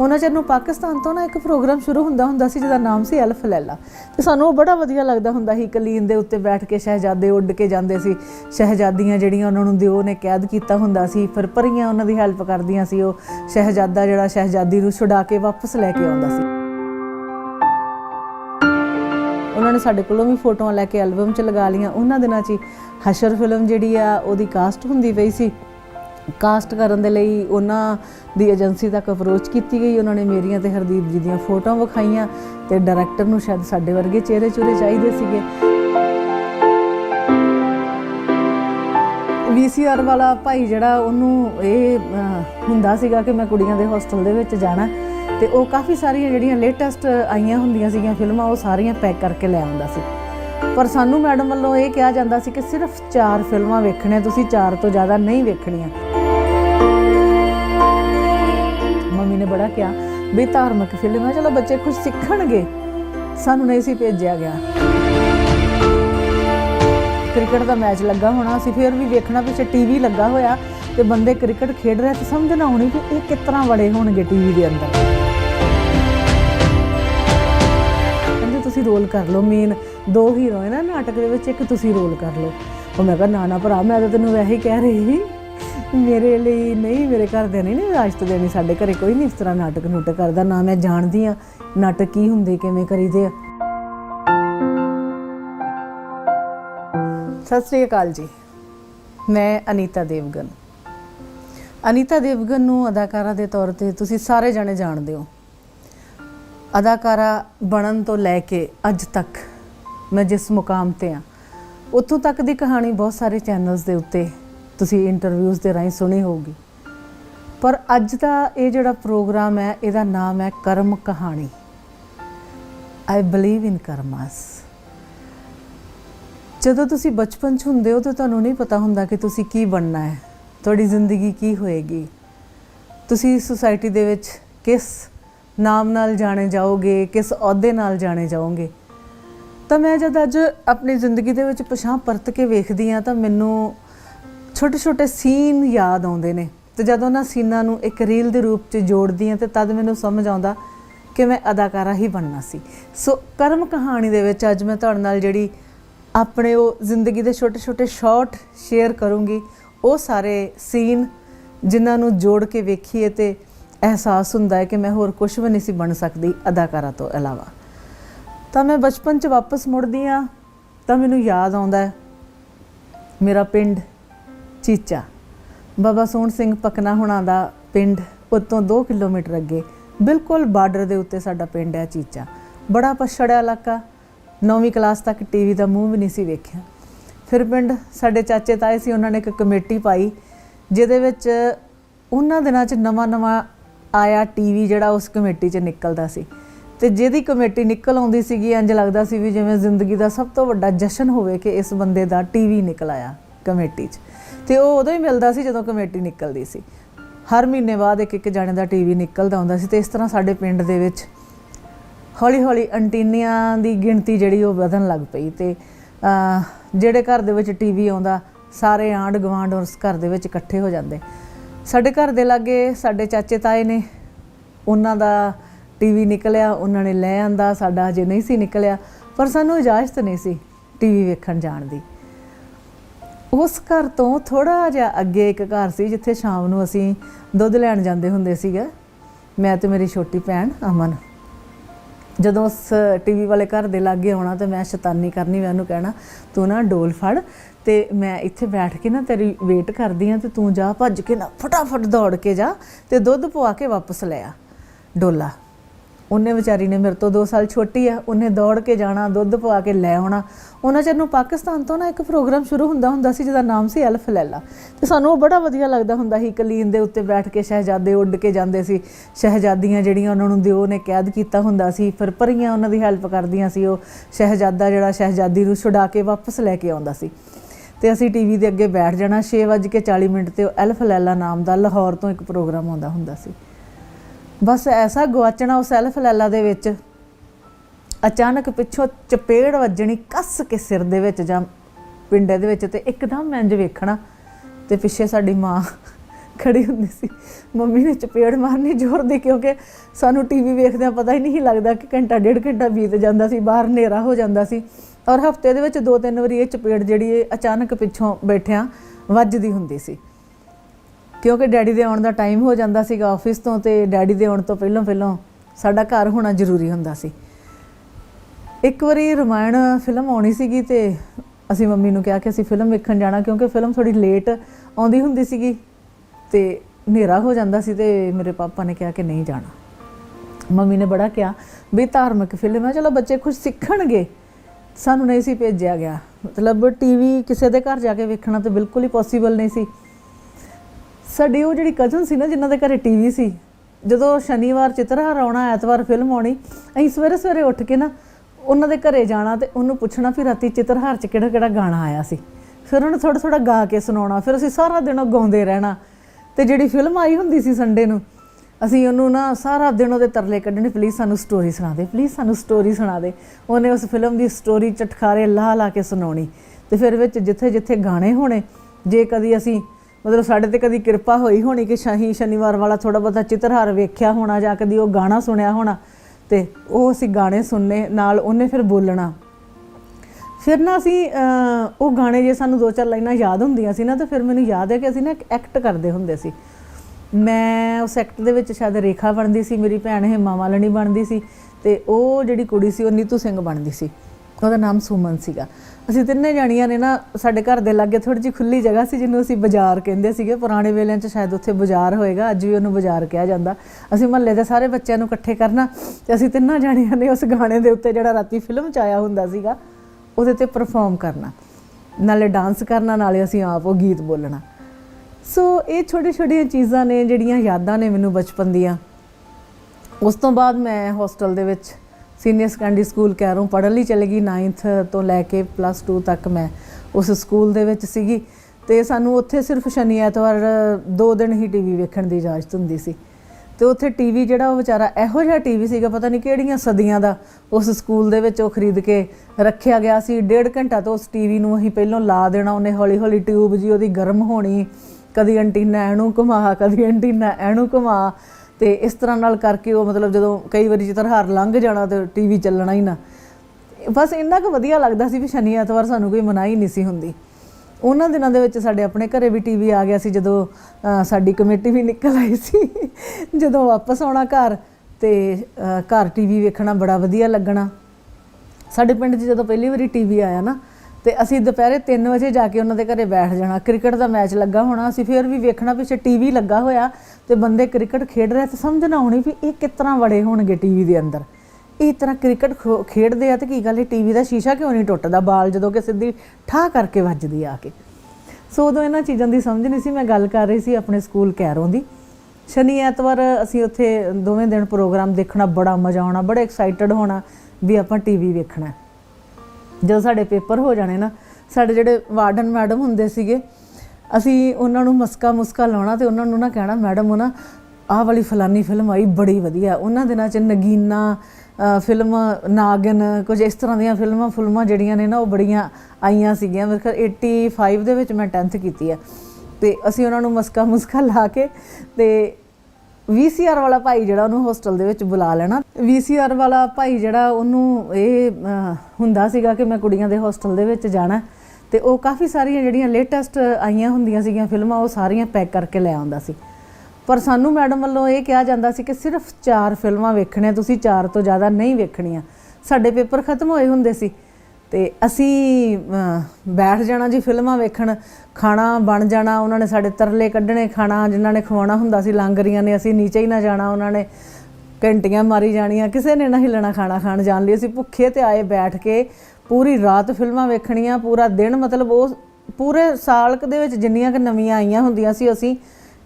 ਉਹਨਾਂ ਚਿਰ ਨੂੰ ਪਾਕਿਸਤਾਨ ਤੋਂ ਨਾ ਇੱਕ ਪ੍ਰੋਗਰਾਮ ਸ਼ੁਰੂ ਹੁੰਦਾ ਹੁੰਦਾ ਸੀ ਜਿਹਦਾ ਨਾਮ ਸੀ ਅਲਫ ਲੈਲਾ। ਤੇ ਸਾਨੂੰ ਉਹ ਬੜਾ ਵਧੀਆ ਲੱਗਦਾ ਹੁੰਦਾ ਸੀ, ਕਲੀਨ ਦੇ ਉੱਤੇ ਬੈਠ ਕੇ ਸ਼ਹਿਜ਼ਾਦੇ ਉੱਡ ਕੇ ਜਾਂਦੇ ਸੀ। ਸ਼ਹਿਜ਼ਾਦੀਆਂ ਜਿਹੜੀਆਂ ਉਹਨਾਂ ਨੂੰ ਦਿਓ ਨੇ ਕੈਦ ਕੀਤਾ ਹੁੰਦਾ ਸੀ, ਫਿਰ ਪਰੀਆਂ ਉਹਨਾਂ ਦੀ ਹੈਲਪ ਕਰਦੀਆਂ ਸੀ, ਉਹ ਸ਼ਹਿਜ਼ਾਦਾ ਜਿਹੜਾ ਸ਼ਹਿਜ਼ਾਦੀ ਨੂੰ ਛੁਡਾ ਕੇ ਵਾਪਸ ਲੈ ਕੇ ਆਉਂਦਾ ਸੀ। ਉਹਨਾਂ ਨੇ ਸਾਡੇ ਕੋਲੋਂ ਵੀ ਫੋਟੋਆਂ ਲੈ ਕੇ ਐਲਬਮ 'ਚ ਲਗਾ ਲੀਆਂ ਉਹਨਾਂ ਦਿਨਾਂ 'ਚ ਹਸ਼ਰ ਫਿਲਮ ਜਿਹੜੀ ਆ, ਉਹਦੀ ਕਾਸਟ ਹੁੰਦੀ ਪਈ ਸੀ। ਕਾਸਟ ਕਰਨ ਦੇ ਲਈ ਉਹਨਾਂ ਦੀ ਏਜੰਸੀ ਤੱਕ ਅਪਰੋਚ ਕੀਤੀ ਗਈ। ਉਹਨਾਂ ਨੇ ਮੇਰੀਆਂ ਤੇ ਹਰਦੀਪ ਜੀ ਦੀਆਂ ਫੋਟੋਆਂ ਵਿਖਾਈਆਂ ਤੇ ਡਾਇਰੈਕਟਰ ਨੂੰ ਸ਼ਾਇਦ ਸਾਡੇ ਵਰਗੇ ਚਿਹਰੇ ਚੁਰੇ ਚਾਹੀਦੇ ਸੀਗੇ। ਵੀਸੀਆਰ ਵਾਲਾ ਭਾਈ ਜਿਹੜਾ ਉਹਨੂੰ ਇਹ ਹੁੰਦਾ ਸੀਗਾ ਕਿ ਮੈਂ ਕੁੜੀਆਂ ਦੇ ਹੋਸਟਲ ਦੇ ਵਿੱਚ ਜਾਣਾ ਤੇ ਉਹ ਕਾਫੀ ਸਾਰੀਆਂ ਜਿਹੜੀਆਂ ਲੇਟੈਸਟ ਆਈਆਂ ਹੁੰਦੀਆਂ ਸੀਗੀਆਂ ਫਿਲਮਾਂ, ਉਹ ਸਾਰੀਆਂ ਪੈਕ ਕਰਕੇ ਲੈ ਆਉਂਦਾ ਸੀ। ਪਰ ਸਾਨੂੰ ਮੈਡਮ ਵੱਲੋਂ ਇਹ ਕਿਹਾ ਜਾਂਦਾ ਸੀ ਕਿ ਸਿਰਫ 4 ਫਿਲਮਾਂ ਵੇਖਣੀਆਂ, ਤੁਸੀਂ 4 ਤੋਂ ਜ਼ਿਆਦਾ ਨਹੀਂ ਵੇਖਣੀਆਂ। ਮੰਮੀ ਨੇ ਬੜਾ ਕਿਹਾ ਵੀ ਧਾਰਮਿਕ ਫਿਲਮ ਹੈ ਚਲੋ ਬੱਚੇ ਕੁਝ ਸਿੱਖਣਗੇ, ਸਾਨੂੰ ਨਹੀਂ ਸੀ ਭੇਜਿਆ ਗਿਆ। ਕ੍ਰਿਕਟ ਦਾ ਮੈਚ ਲੱਗਾ ਹੋਣਾ ਸੀ ਫਿਰ ਵੀ ਵੇਖਣਾ, ਪਿੱਛੇ ਟੀਵੀ ਲੱਗਾ ਹੋਇਆ ਤੇ ਬੰਦੇ ਕ੍ਰਿਕਟ ਖੇਡ ਰਹੇ ਤੇ ਸਮਝ ਨਾ ਆਉਣੀ ਕਿ ਇਹ ਕਿਸ ਤਰ੍ਹਾਂ ਵੜੇ ਹੋਣਗੇ ਟੀਵੀ ਦੇ ਅੰਦਰ। ਤੁਸੀਂ ਰੋਲ ਕਰ ਲਓ ਮੇਨ ਦੋ ਹੀਰੋ ਹੈ ਨਾ ਨਾਟਕ ਦੇ ਵਿੱਚ, ਇੱਕ ਤੁਸੀਂ ਰੋਲ ਕਰ ਲਓ। ਉਹ ਮੈਂ ਕਿਹਾ, ਨਾ ਨਾ ਭਰਾ, ਮੈਂ ਤਾਂ ਤੈਨੂੰ ਵੈਸੇ ਹੀ ਕਹਿ ਰਹੀ ਸੀ। ਮੇਰੇ ਲਈ ਨਹੀਂ, ਮੇਰੇ ਘਰਦਿਆਂ ਨੇ ਨਹੀਂ ਇਜਾਜ਼ਤ ਦੇਣੀ, ਸਾਡੇ ਘਰੇ ਕੋਈ ਨਹੀਂ ਇਸ ਤਰ੍ਹਾਂ ਨਾਟਕ ਨੂਟਕ ਕਰਦਾ, ਨਾ ਮੈਂ ਜਾਣਦੀ ਆ ਨਾਟਕ ਕੀ ਹੁੰਦੇ, ਕਿਵੇਂ ਕਰੀਦੇ ਆ। ਸਤਿ ਸ੍ਰੀ ਅਕਾਲ ਜੀ। ਮੈਂ ਅਨੀਤਾ ਦੇਵਗਨ। ਅਨੀਤਾ ਦੇਵਗਨ ਨੂੰ ਅਦਾਕਾਰਾ ਦੇ ਤੌਰ ਤੇ ਤੁਸੀਂ ਸਾਰੇ ਜਾਣੇ ਜਾਣਦੇ ਹੋ। ਅਦਾਕਾਰਾ ਬਣਨ ਤੋਂ ਲੈ ਕੇ ਅੱਜ ਤੱਕ ਮੈਂ ਜਿਸ ਮੁਕਾਮ ਤੇ ਆ ਉੱਥੋਂ ਤੱਕ ਦੀ ਕਹਾਣੀ ਬਹੁਤ ਸਾਰੇ ਚੈਨਲਸ ਦੇ ਉੱਤੇ ਤੁਸੀਂ ਇੰਟਰਵਿਊਜ਼ ਦੇ ਰਾਹੀਂ ਸੁਣੀ ਹੋਊਗੀ। ਪਰ ਅੱਜ ਦਾ ਇਹ ਜਿਹੜਾ ਪ੍ਰੋਗਰਾਮ ਹੈ, ਇਹਦਾ ਨਾਮ ਹੈ ਕਰਮ ਕਹਾਣੀ। ਆਈ ਬਲੀਵ ਇਨ ਕਰਮਾਸ ਜਦੋਂ ਤੁਸੀਂ ਬਚਪਨ 'ਚ ਹੁੰਦੇ ਹੋ ਤਾਂ ਤੁਹਾਨੂੰ ਨਹੀਂ ਪਤਾ ਹੁੰਦਾ ਕਿ ਤੁਸੀਂ ਕੀ ਬਣਨਾ ਹੈ, ਤੁਹਾਡੀ ਜ਼ਿੰਦਗੀ ਕੀ ਹੋਏਗੀ। ਤੁਸੀਂ ਸੁਸਾਇਟੀ ਦੇ ਵਿੱਚ ਕਿਸ ਨਾਮ ਨਾਲ ਜਾਣੇ ਜਾਓਗੇ, ਕਿਸ ਅਹੁਦੇ ਨਾਲ ਜਾਣੇ ਜਾਓਗੇ। ਤਾਂ ਮੈਂ ਜਦ ਅੱਜ ਆਪਣੀ ਜ਼ਿੰਦਗੀ ਦੇ ਵਿੱਚ ਪਛਾਂ ਪਰਤ ਕੇ ਵੇਖਦੀ ਆ ਤਾਂ ਮੈਨੂੰ ਛੋਟੇ ਛੋਟੇ ਸੀਨ ਯਾਦ ਆਉਂਦੇ ਨੇ। ਤੇ ਜਦੋਂ ਉਹਨਾਂ ਸੀਨਾਂ ਨੂੰ ਇੱਕ ਰੀਲ ਦੇ ਰੂਪ 'ਚ ਜੋੜਦੀ ਆ ਤੇ ਤਦ ਮੈਨੂੰ ਸਮਝ ਆਉਂਦਾ ਕਿ ਮੈਂ ਅਦਾਕਾਰਾ ਹੀ ਬਣਨਾ ਸੀ। ਸੋ ਕਰਮ ਕਹਾਣੀ ਦੇ ਵਿੱਚ ਅੱਜ ਮੈਂ ਤੁਹਾਡੇ ਨਾਲ ਜਿਹੜੀ ਆਪਣੇ ਉਹ ਜ਼ਿੰਦਗੀ ਦੇ ਛੋਟੇ ਛੋਟੇ ਸ਼ਾਰਟ ਸ਼ੇਅਰ ਕਰੂੰਗੀ, ਉਹ ਸਾਰੇ ਸੀਨ ਜਿਨ੍ਹਾਂ ਨੂੰ ਜੋੜ ਕੇ ਵੇਖੀਏ ਤੇ ਅਹਿਸਾਸ ਹੁੰਦਾ ਹੈ ਕਿ ਮੈਂ ਹੋਰ ਕੁਝ ਵੀ ਨਹੀਂ ਸੀ ਬਣ ਸਕਦੀ ਅਦਾਕਾਰਾ ਤੋਂ ਇਲਾਵਾ। ਤਾਂ ਮੈਂ ਬਚਪਨ 'ਚ ਵਾਪਸ ਮੁੜਦੀ ਆ ਤਾਂ ਮੈਨੂੰ ਯਾਦ ਆਉਂਦਾ ਮੇਰਾ ਪਿੰਡ ਚੀਚਾ। ਬਾਬਾ ਸੋਹਣ ਸਿੰਘ ਪਕਨਾ ਹੁਣਾਂ ਦਾ ਪਿੰਡ ਉਤੋਂ 2 ਕਿਲੋਮੀਟਰ ਅੱਗੇ, ਬਿਲਕੁਲ ਬਾਰਡਰ ਦੇ ਉੱਤੇ ਸਾਡਾ ਪਿੰਡ ਹੈ ਚੀਚਾ। ਬੜਾ ਪਛੜਿਆ ਇਲਾਕਾ 9ਵੀਂ ਕਲਾਸ ਤੱਕ ਟੀਵੀ ਦਾ ਮੂੰਹ ਵੀ ਨਹੀਂ ਸੀ ਵੇਖਿਆ। ਫਿਰ ਪਿੰਡ ਸਾਡੇ ਚਾਚੇ ਤਾਏ ਸੀ, ਉਹਨਾਂ ਨੇ ਇੱਕ ਕਮੇਟੀ ਪਾਈ, ਜਿਹਦੇ ਵਿੱਚ ਉਹਨਾਂ ਦਿਨਾਂ 'ਚ ਨਵਾਂ-ਨਵਾਂ ਆਇਆ ਟੀਵੀ ਜਿਹੜਾ ਉਸ ਕਮੇਟੀ 'ਚ ਨਿਕਲਦਾ ਸੀ। ਤੇ ਜਿਹਦੀ ਕਮੇਟੀ ਨਿਕਲ ਆਉਂਦੀ ਸੀਗੀ ਇੰਜ ਲੱਗਦਾ ਸੀ ਵੀ ਜਿਵੇਂ ਜ਼ਿੰਦਗੀ ਦਾ ਸਭ ਤੋਂ ਵੱਡਾ ਜਸ਼ਨ ਹੋਵੇ ਕਿ ਇਸ ਬੰਦੇ ਦਾ ਟੀਵੀ ਨਿਕਲ ਆਇਆ ਕਮੇਟੀ 'ਚ। ਤੇ ਉਹ ਉਦੋਂ ਹੀ ਮਿਲਦਾ ਸੀ ਜਦੋਂ ਕਮੇਟੀ ਨਿਕਲਦੀ ਸੀ। ਹਰ ਮਹੀਨੇ ਬਾਅਦ ਇੱਕ ਇੱਕ ਜਾਣੇ ਦਾ ਟੀਵੀ ਨਿਕਲਦਾ ਹੁੰਦਾ ਸੀ ਤੇ ਇਸ ਤਰ੍ਹਾਂ ਸਾਡੇ ਪਿੰਡ ਦੇ ਵਿੱਚ ਹੌਲੀ ਹੌਲੀ ਐਂਟੀਨੀਆਂ ਦੀ ਗਿਣਤੀ ਜਿਹੜੀ ਉਹ ਵਧਣ ਲੱਗ ਪਈ ਤੇ ਜਿਹੜੇ ਘਰ ਦੇ ਵਿੱਚ ਟੀਵੀ ਆਉਂਦਾ, ਸਾਰੇ ਆਂਢ ਗੁਆਂਢ ਉਸ ਘਰ ਦੇ ਵਿੱਚ ਇਕੱਠੇ ਹੋ ਜਾਂਦੇ। ਸਾਡੇ ਘਰ ਦੇ ਲਾਗੇ ਸਾਡੇ ਚਾਚੇ ਤਾਏ ਨੇ। ਉਹਨਾਂ ਦਾ ਟੀਵੀ ਨਿਕਲਿਆ, ਉਹਨਾਂ ਨੇ ਲੈ ਆਂਦਾ, ਸਾਡਾ ਹਜੇ ਨਹੀਂ ਸੀ ਨਿਕਲਿਆ, ਪਰ ਸਾਨੂੰ ਇਜਾਜ਼ਤ ਨਹੀਂ ਸੀ ਟੀਵੀ ਵੇਖਣ ਜਾਣ ਦੀ। ਉਸ ਘਰ ਤੋਂ ਥੋੜਾ ਜਿਹਾ ਅੱਗੇ ਇੱਕ ਘਰ ਸੀ, ਜਿੱਥੇ ਸ਼ਾਮ ਨੂੰ ਅਸੀਂ ਦੁੱਧ ਲੈਣ ਜਾਂਦੇ ਹੁੰਦੇ ਸੀਗੇ। ਮੈਂ ਤੇ ਮੇਰੀ ਛੋਟੀ ਭੈਣ ਅਮਨ। ਜਦੋਂ ਉਸ ਟੀਵੀ ਵਾਲੇ ਘਰ ਦੇ ਲਾਗੇ ਆਉਣਾ ਤੇ ਮੈਂ ਸ਼ੈਤਾਨੀ ਕਰਨੀ, ਮੈਂ ਉਹਨੂੰ ਕਹਿਣਾ, ਤੂੰ ਨਾ ਡੋਲ ਫੜ ਤੇ ਮੈਂ ਇੱਥੇ ਬੈਠ ਕੇ ਨਾ ਤੇਰੀ ਵੇਟ ਕਰਦੀ ਆ ਤੇ ਤੂੰ ਜਾ ਭੱਜ ਕੇ ਨਾ ਫਟਾਫਟ ਦੌੜ ਕੇ ਜਾ ਤੇ ਦੁੱਧ ਪਵਾ ਕੇ ਵਾਪਸ ਲੈ ਆ, ਡੋਲਾ। ਉਹਨੇ ਵਿਚਾਰੀ ਨੇ ਮੇਰੇ ਤੋਂ 2 ਸਾਲ ਛੋਟੀ ਆ, ਉਹਨੇ ਦੌੜ ਕੇ ਜਾਣਾ, ਦੁੱਧ ਪਵਾ ਕੇ ਲੈ ਆਉਣਾ। ਉਹਨਾਂ ਚਿਰ ਨੂੰ ਪਾਕਿਸਤਾਨ ਤੋਂ ਨਾ ਇੱਕ ਪ੍ਰੋਗਰਾਮ ਸ਼ੁਰੂ ਹੁੰਦਾ ਹੁੰਦਾ ਸੀ ਜਿਹਦਾ ਨਾਮ ਸੀ ਅਲਫ ਲੈਲਾ। ਤੇ ਸਾਨੂੰ ਉਹ ਬੜਾ ਵਧੀਆ ਲੱਗਦਾ ਹੁੰਦਾ ਸੀ, ਕਲੀਨ ਦੇ ਉੱਤੇ ਬੈਠ ਕੇ ਸ਼ਹਿਜ਼ਾਦੇ ਉੱਡ ਕੇ ਜਾਂਦੇ ਸੀ। ਸ਼ਹਿਜ਼ਾਦੀਆਂ ਜਿਹੜੀਆਂ ਉਹਨਾਂ ਨੂੰ ਦਿਓ ਨੇ ਕੈਦ ਕੀਤਾ ਹੁੰਦਾ ਸੀ, ਫਿਰ ਪਰੀਆਂ ਉਹਨਾਂ ਦੀ ਹੈਲਪ ਕਰਦੀਆਂ ਸੀ ਉਹ। ਸ਼ਹਿਜ਼ਾਦਾ ਜਿਹੜਾ ਸ਼ਹਿਜ਼ਾਦੀ ਨੂੰ ਛੁਡਾ ਕੇ ਵਾਪਸ ਲੈ ਕੇ ਆਉਂਦਾ ਸੀ। ਤੇ ਅਸੀਂ ਟੀਵੀ ਦੇ ਅੱਗੇ ਬੈਠ ਜਾਣਾ। 6:40 ਮਿੰਟ ਤੇ ਉਹ ਅਲਫ ਲੈਲਾ ਨਾਮ ਦਾ ਲਾਹੌਰ ਤੋਂ ਇੱਕ ਪ੍ਰੋਗਰਾਮ ਆਉਂਦਾ ਹੁੰਦਾ ਸੀ। ਬਸ ਐਸਾ ਗਵਾਚਣਾ ਉਸ ਅਲਫ ਲੈਲਾ ਦੇ ਵਿੱਚ। ਅਚਾਨਕ ਪਿੱਛੋਂ ਚਪੇੜ ਵੱਜਣੀ ਕੱਸ ਕੇ ਸਿਰ ਦੇ ਵਿੱਚ ਜਾਂ ਪਿੰਡੇ ਦੇ ਵਿੱਚ ਤੇ ਇੱਕਦਮ ਮੈਂ ਇੰਜ ਵੇਖਣਾ ਤੇ ਪਿੱਛੇ ਸਾਡੀ ਮਾਂ ਖੜੀ ਹੁੰਦੀ ਸੀ। ਮੰਮੀ ਨੇ ਚਪੇੜ ਮਾਰਨੀ ਜ਼ੋਰ ਦੀ ਕਿਉਂਕਿ ਸਾਨੂੰ ਟੀਵੀ ਵੇਖਦਿਆਂ ਪਤਾ ਹੀ ਨਹੀਂ ਲੱਗਦਾ ਕਿ ਘੰਟਾ, ਡੇਢ ਘੰਟਾ ਬੀਤ ਜਾਂਦਾ ਸੀ, ਬਾਹਰ ਹਨੇਰਾ ਹੋ ਜਾਂਦਾ ਸੀ। ਔਰ ਹਫ਼ਤੇ ਦੇ ਵਿੱਚ ਦੋ ਤਿੰਨ ਵਾਰੀ ਇਹ ਚਪੇੜ ਜਿਹੜੀ ਇਹ ਅਚਾਨਕ ਪਿੱਛੋਂ ਬੈਠਿਆਂ ਵੱਜਦੀ ਹੁੰਦੀ ਸੀ। ਕਿਉਂਕਿ ਡੈਡੀ ਦੇ ਆਉਣ ਦਾ ਟਾਈਮ ਹੋ ਜਾਂਦਾ ਸੀਗਾ ਆਫਿਸ ਤੋਂ ਤੇ ਡੈਡੀ ਦੇ ਆਉਣ ਤੋਂ ਪਹਿਲਾਂ ਪਹਿਲਾਂ ਸਾਡਾ ਘਰ ਹੋਣਾ ਜ਼ਰੂਰੀ ਹੁੰਦਾ ਸੀ। ਇੱਕ ਵਾਰੀ ਰਮਾਇਣ ਫਿਲਮ ਆਉਣੀ ਸੀਗੀ ਤੇ ਅਸੀਂ ਮੰਮੀ ਨੂੰ ਕਿਹਾ ਕਿ ਅਸੀਂ ਫਿਲਮ ਵੇਖਣ ਜਾਣਾ ਕਿਉਂਕਿ ਫਿਲਮ ਥੋੜੀ ਲੇਟ ਆਉਂਦੀ ਹੁੰਦੀ ਸੀਗੀ ਤੇ ਹਨੇਰਾ ਹੋ ਜਾਂਦਾ ਸੀ ਤੇ ਮੇਰੇ ਪਾਪਾ ਨੇ ਕਿਹਾ ਕਿ ਨਹੀਂ ਜਾਣਾ। ਮੰਮੀ ਨੇ ਬੜਾ ਕਿਹਾ ਵੀ ਧਾਰਮਿਕ ਫਿਲਮ ਹੈ ਚਲੋ ਬੱਚੇ ਕੁਝ ਸਿੱਖਣਗੇ। ਸਾਨੂੰ ਨਹੀਂ ਸੀ ਭੇਜਿਆ ਗਿਆ। ਮਤਲਬ ਟੀਵੀ ਕਿਸੇ ਦੇ ਘਰ ਜਾ ਕੇ ਵੇਖਣਾ ਤਾਂ ਬਿਲਕੁਲ ਹੀ ਪੋਸੀਬਲ ਨਹੀਂ ਸੀ। ਸਾਡੀ ਉਹ ਜਿਹੜੀ ਕਜ਼ਨ ਸੀ ਨਾ, ਜਿਨ੍ਹਾਂ ਦੇ ਘਰੇ ਟੀਵੀ ਸੀ, ਜਦੋਂ ਸ਼ਨੀਵਾਰ ਚਿੱਤਰਹਾਰ ਆਉਣਾ, ਐਤਵਾਰ ਫਿਲਮ ਆਉਣੀ, ਅਸੀਂ ਸਵੇਰੇ ਸਵੇਰੇ ਉੱਠ ਕੇ ਨਾ ਉਹਨਾਂ ਦੇ ਘਰੇ ਜਾਣਾ ਤੇ ਉਹਨੂੰ ਪੁੱਛਣਾ ਵੀ ਰਾਤੀ ਚਿੱਤਰਹਾਰ 'ਚ ਕਿਹੜਾ ਕਿਹੜਾ ਗਾਣਾ ਆਇਆ ਸੀ। ਫਿਰ ਉਹਨੂੰ ਥੋੜਾ ਥੋੜਾ ਗਾ ਕੇ ਸੁਣਾਉਣਾ, ਫਿਰ ਅਸੀਂ ਸਾਰਾ ਦਿਨ ਉਹ ਗਾਉਂਦੇ ਰਹਿਣਾ। ਤੇ ਜਿਹੜੀ ਫਿਲਮ ਆਈ ਹੁੰਦੀ ਸੀ ਸੰਡੇ ਨੂੰ ਅਸੀਂ ਉਹਨੂੰ ਨਾ ਸਾਰਾ ਦਿਨ ਉਹਦੇ ਤਰਲੇ ਕੱਢਣੇ ਪਲੀਜ਼ ਸਾਨੂੰ ਸਟੋਰੀ ਸੁਣਾ ਦੇ ਪਲੀਜ਼ ਸਾਨੂੰ ਸਟੋਰੀ ਸੁਣਾ ਦੇ। ਉਹਨੇ ਉਸ ਫਿਲਮ ਦੀ ਸਟੋਰੀ ਚਟਖਾਰੇ ਲਾ ਲਾ ਕੇ ਸੁਣਾਉਣੀ। ਤੇ ਫਿਰ ਵਿੱਚ ਜਿੱਥੇ ਜਿੱਥੇ ਗਾਣੇ ਹੋਣੇ, ਜੇ ਕਦੀ ਅਸੀਂ, ਮਤਲਬ ਸਾਡੇ ਤੇ ਕਦੀ ਕਿਰਪਾ ਹੋਈ ਹੋਣੀ ਕਿ ਸ਼ਾਹੀ ਸ਼ਨੀਵਾਰ ਵਾਲਾ ਥੋੜਾ ਬਹੁਤਾ ਚਿੱਤਰਹਾਰ ਵੇਖਿਆ ਹੋਣਾ ਜਾਂ ਕਦੀ ਉਹ ਗਾਣਾ ਸੁਣਿਆ ਹੋਣਾ, ਤੇ ਉਹ ਅਸੀਂ ਗਾਣੇ ਸੁਣਨੇ, ਨਾਲ ਉਹਨੇ ਫਿਰ ਬੋਲਣਾ। ਫਿਰ ਨਾ ਅਸੀਂ ਉਹ ਗਾਣੇ ਜੇ ਸਾਨੂੰ ਦੋ ਚਾਰ ਲਾਈਨਾਂ ਯਾਦ ਹੁੰਦੀਆਂ ਸੀ ਨਾ, ਤਾਂ ਫਿਰ ਮੈਨੂੰ ਯਾਦ ਹੈ ਕਿ ਅਸੀਂ ਨਾ ਇੱਕ ਐਕਟ ਕਰਦੇ ਹੁੰਦੇ ਸੀ। ਮੈਂ ਉਸ ਐਕਟ ਦੇ ਵਿੱਚ ਸ਼ਾਇਦ ਰੇਖਾ ਬਣਦੀ ਸੀ, ਮੇਰੀ ਭੈਣ ਇਹ ਮਾਲਣੀ ਬਣਦੀ ਸੀ ਤੇ ਉਹ ਜਿਹੜੀ ਕੁੜੀ ਸੀ ਉਹ ਨੀਤੂ ਸਿੰਘ ਬਣਦੀ ਸੀ। ਉਹਦਾ ਨਾਮ ਸੁਮਨ ਸੀਗਾ। ਅਸੀਂ ਤਿੰਨੇ ਜਾਣੀਆਂ ਨੇ ਨਾ ਸਾਡੇ ਘਰ ਦੇ ਲਾਗੇ ਥੋੜੀ ਜਿਹੀ ਖੁੱਲੀ ਜਗ੍ਹਾ ਸੀ ਜਿਹਨੂੰ ਅਸੀਂ ਬਾਜ਼ਾਰ ਕਹਿੰਦੇ ਸੀਗੇ। ਪੁਰਾਣੇ ਵੇਲਿਆਂ 'ਚ ਸ਼ਾਇਦ ਉੱਥੇ ਬਾਜ਼ਾਰ ਹੋਏਗਾ, ਅੱਜ ਵੀ ਉਹਨੂੰ ਬਾਜ਼ਾਰ ਕਿਹਾ ਜਾਂਦਾ। ਅਸੀਂ ਮਹੱਲੇ ਦੇ ਸਾਰੇ ਬੱਚਿਆਂ ਨੂੰ ਇਕੱਠੇ ਕਰਨਾ ਤੇ ਅਸੀਂ ਤਿੰਨਾਂ ਜਾਣੀਆਂ ਨੇ ਉਸ ਗਾਣੇ ਦੇ ਉੱਤੇ ਜਿਹੜਾ ਰਾਤੀ ਫਿਲਮ 'ਚ ਆਇਆ ਹੁੰਦਾ ਸੀਗਾ, ਉਹਦੇ ਤੇ ਪਰਫਾਰਮ ਕਰਨਾ। ਨਾਲੇ ਡਾਂਸ ਕਰਨਾ, ਨਾਲੇ ਅਸੀਂ ਆਪ ਉਹ ਗੀਤ ਬੋਲਣਾ। ਸੋ ਇਹ ਛੋਟੇ ਛੋਟੀਆਂ ਚੀਜ਼ਾਂ ਨੇ ਜਿਹੜੀਆਂ ਯਾਦਾਂ ਨੇ ਮੈਨੂੰ ਬਚਪਨ ਦੀਆਂ। ਉਸ ਤੋਂ ਬਾਅਦ ਮੈਂ ਹੋਸਟਲ ਦੇ ਵਿੱਚ ਸੀਨੀਅਰ ਸੈਕੰਡਰੀ ਸਕੂਲ ਕੈਰੋਂ ਪੜ੍ਹਨ ਲਈ ਚਲੇ ਗਈ। 9th ਤੋਂ ਲੈ ਕੇ ਪਲੱਸ 2 ਤੱਕ ਮੈਂ ਉਸ ਸਕੂਲ ਦੇ ਵਿੱਚ ਸੀਗੀ। ਤੇ ਸਾਨੂੰ ਉੱਥੇ ਸਿਰਫ ਸ਼ਨੀ ਐਤਵਾਰ ਦੋ ਦਿਨ ਹੀ ਟੀਵੀ ਵੇਖਣ ਦੀ ਇਜਾਜ਼ਤ ਹੁੰਦੀ ਸੀ। ਤੇ ਉੱਥੇ ਟੀਵੀ ਜਿਹੜਾ ਉਹ ਵਿਚਾਰਾ ਇਹੋ ਜਿਹਾ ਟੀਵੀ ਸੀਗਾ, ਪਤਾ ਨਹੀਂ ਕਿਹੜੀਆਂ ਸਦੀਆਂ ਦਾ, ਉਸ ਸਕੂਲ ਦੇ ਵਿੱਚ ਉਹ ਖਰੀਦ ਕੇ ਰੱਖਿਆ ਗਿਆ ਸੀ। ਡੇਢ ਘੰਟਾ ਤੋਂ ਉਸ ਟੀਵੀ ਨੂੰ ਅਸੀਂ ਪਹਿਲਾਂ ਲਾ ਦੇਣਾ, ਉਹਨੇ ਹੌਲੀ ਹੌਲੀ ਟਿਊਬ ਜੀ ਉਹਦੀ ਗਰਮ ਹੋਣੀ। ਕਦੀ ਐਂਟੀਨਾ ਇਹਨੂੰ ਘੁਮਾ ਕਦੀ ਐਂਟੀਨਾ ਇਹਨੂੰ ਘੁਮਾ। ਤੇ ਇਸ ਤਰ੍ਹਾਂ ਨਾਲ ਕਰਕੇ ਉਹ ਮਤਲਬ ਜਦੋਂ ਕਈ ਵਾਰੀ ਚਿੱਤਰਹਾਰ ਲੰਘ ਜਾਣਾ ਤੇ ਟੀਵੀ ਚੱਲਣਾ ਹੀ ਨਾ। ਬਸ ਇੰਨਾ ਕੁ ਵਧੀਆ ਲੱਗਦਾ ਸੀ ਵੀ ਸ਼ਨੀ ਐਤਵਾਰ ਸਾਨੂੰ ਕੋਈ ਮਨਾਹੀ ਨਹੀਂ ਸੀ ਹੁੰਦੀ। ਉਹਨਾਂ ਦਿਨਾਂ ਦੇ ਵਿੱਚ ਸਾਡੇ ਆਪਣੇ ਘਰੇ ਵੀ ਟੀਵੀ ਆ ਗਿਆ ਸੀ ਜਦੋਂ ਸਾਡੀ ਕਮੇਟੀ ਵੀ ਨਿਕਲ ਆਈ ਸੀ। ਜਦੋਂ ਵਾਪਸ ਆਉਣਾ ਘਰ ਤੇ ਅ, ਘਰ ਟੀਵੀ ਵੇਖਣਾ ਬੜਾ ਵਧੀਆ ਲੱਗਣਾ। ਸਾਡੇ ਪਿੰਡ 'ਚ ਜਦੋਂ ਪਹਿਲੀ ਵਾਰੀ ਟੀਵੀ ਆਇਆ ਨਾ ਤੇ ਅਸੀਂ ਦੁਪਹਿਰੇ 3 ਵਜੇ ਜਾ ਕੇ ਉਹਨਾਂ ਦੇ ਘਰੇ ਬੈਠ ਜਾਣਾ। ਕ੍ਰਿਕਟ ਦਾ ਮੈਚ ਲੱਗਾ ਹੋਣਾ, ਅਸੀਂ ਫਿਰ ਵੀ ਵੇਖਣਾ ਪਿੱਛੇ ਟੀਵੀ ਲੱਗਾ ਹੋਇਆ ਤੇ ਬੰਦੇ ਕ੍ਰਿਕਟ ਖੇਡ ਰਹੇ ਤੇ ਸਮਝ ਨਾ ਆਉਣੀ ਵੀ ਇਹ ਕਿਸ ਤਰ੍ਹਾਂ ਵੜੇ ਹੋਣਗੇ ਟੀਵੀ ਦੇ ਅੰਦਰ। ਇਹ ਤਰ੍ਹਾਂ ਕ੍ਰਿਕਟ ਖੋ- ਖੇਡਦੇ ਆ ਤੇ ਕੀ ਗੱਲ, ਇਹ ਟੀਵੀ ਦਾ ਸ਼ੀਸ਼ਾ ਕਿਉਂ ਨਹੀਂ ਟੁੱਟਦਾ? ਬਾਲ ਜਦੋਂ ਕਿ ਸਿੱਧੀ ਠਾ ਕਰਕੇ ਵੱਜਦੀ ਆ ਕੇ। ਸੋ ਉਦੋਂ ਇਹਨਾਂ ਚੀਜ਼ਾਂ ਦੀ ਸਮਝ ਨਹੀਂ ਸੀ, ਮੈਂ ਗੱਲ ਕਰ ਰਹੀ ਸੀ ਆਪਣੇ ਸਕੂਲ ਕੈਰੋਂ ਦੀ। ਸ਼ਨੀ ਐਤਵਾਰ ਅਸੀਂ ਉੱਥੇ ਦੋਵੇਂ ਦਿਨ ਪ੍ਰੋਗਰਾਮ ਦੇਖਣਾ, ਬੜਾ ਮਜ਼ਾ ਆਉਣਾ, ਬੜਾ ਐਕਸਾਈਟਡ ਹੋਣਾ ਵੀ ਆਪਾਂ ਟੀਵੀ ਵੇਖਣਾ। ਜਦੋਂ ਸਾਡੇ ਪੇਪਰ ਹੋ ਜਾਣੇ ਨਾ, ਸਾਡੇ ਜਿਹੜੇ ਵਾਰਡਨ ਮੈਡਮ ਹੁੰਦੇ ਸੀਗੇ, ਅਸੀਂ ਉਹਨਾਂ ਨੂੰ ਮਸਕਾ ਮੁਸਕਾ ਲਾਉਣਾ ਤੇ ਉਹਨਾਂ ਨੂੰ ਨਾ ਕਹਿਣਾ, ਮੈਡਮ, ਉਹ ਨਾ ਆਹ ਵਾਲੀ ਫਲਾਨੀ ਫਿਲਮ ਆਈ ਬੜੀ ਵਧੀਆ। ਉਹਨਾਂ ਦਿਨਾਂ 'ਚ ਨਗੀਨਾ ਫਿਲਮ, ਨਾਗਨ, ਕੁਝ ਇਸ ਤਰ੍ਹਾਂ ਦੀਆਂ ਫਿਲਮਾਂ, ਫੁਲਮਾਂ ਜਿਹੜੀਆਂ ਨੇ ਨਾ ਉਹ ਬੜੀਆਂ ਆਈਆਂ ਸੀਗੀਆਂ। ਮੇਰੇ ਖਿਆਲ 85 ਦੇ ਵਿੱਚ ਮੈਂ 10th ਕੀਤੀ ਹੈ। ਤੇ ਅਸੀਂ ਉਹਨਾਂ ਨੂੰ ਮਸਕਾ ਮੁਸਕਾ ਲਾ ਕੇ ਤੇ ਵੀਸੀਆਰ ਵਾਲਾ ਭਾਈ ਜਿਹੜਾ ਉਹਨੂੰ ਹੋਸਟਲ ਦੇ ਵਿੱਚ ਬੁਲਾ ਲੈਣਾ। ਵੀਸੀਆਰ ਵਾਲਾ ਭਾਈ ਜਿਹੜਾ ਉਹਨੂੰ ਇਹ ਹੁੰਦਾ ਸੀਗਾ ਕਿ ਮੈਂ ਕੁੜੀਆਂ ਦੇ ਹੋਸਟਲ ਦੇ ਵਿੱਚ ਜਾਣਾ ਤੇ ਉਹ ਕਾਫੀ ਸਾਰੀਆਂ ਜਿਹੜੀਆਂ ਲੇਟੈਸਟ ਆਈਆਂ ਹੁੰਦੀਆਂ ਸੀਗੀਆਂ ਫਿਲਮਾਂ, ਉਹ ਸਾਰੀਆਂ ਪੈਕ ਕਰਕੇ ਲੈ ਆਉਂਦਾ ਸੀ। ਪਰ ਸਾਨੂੰ ਮੈਡਮ ਵੱਲੋਂ ਇਹ ਕਿਹਾ ਜਾਂਦਾ ਸੀ ਕਿ ਸਿਰਫ 4 ਫਿਲਮਾਂ ਵੇਖਣੀਆਂ, ਤੁਸੀਂ 4 ਤੋਂ ਜ਼ਿਆਦਾ ਨਹੀਂ ਵੇਖਣੀਆਂ। ਸਾਡੇ ਪੇਪਰ ਖਤਮ ਹੋਏ ਹੁੰਦੇ ਸੀ। ਤੇ ਅਸੀਂ ਬੈਠ ਜਾਣਾ ਜੀ ਫਿਲਮਾਂ ਵੇਖਣ। ਖਾਣਾ ਬਣ ਜਾਣਾ, ਉਹਨਾਂ ਨੇ ਸਾਡੇ ਤਰਲੇ ਕੱਢਣੇ ਖਾਣਾ, ਜਿਨ੍ਹਾਂ ਨੇ ਖਵਾਉਣਾ ਹੁੰਦਾ ਸੀ, ਲਾਂਗਰੀਆਂ ਨੇ ਅਸੀਂ ਨੀਚੇ ਹੀ ਨਾ ਜਾਣਾ, ਉਹਨਾਂ ਨੇ ਘੰਟੀਆਂ ਮਾਰੀ ਜਾਣੀਆਂ, ਕਿਸੇ ਨੇ ਨਾ ਹਿਲਣਾ ਖਾਣਾ ਖਾਣ ਜਾਣ ਲਈ। ਅਸੀਂ ਭੁੱਖੇ ਤੇ ਆਏ ਬੈਠ ਕੇ ਪੂਰੀ ਰਾਤ ਫਿਲਮਾਂ ਵੇਖਣੀਆਂ, ਪੂਰਾ ਦਿਨ ਮਤਲਬ ਉਹ ਪੂਰੇ ਸਾਲ ਦੇ ਵਿੱਚ ਜਿੰਨੀਆਂ ਕਿ ਨਵੀਆਂ ਆਈਆਂ ਹੁੰਦੀਆਂ ਸੀ, ਅਸੀਂ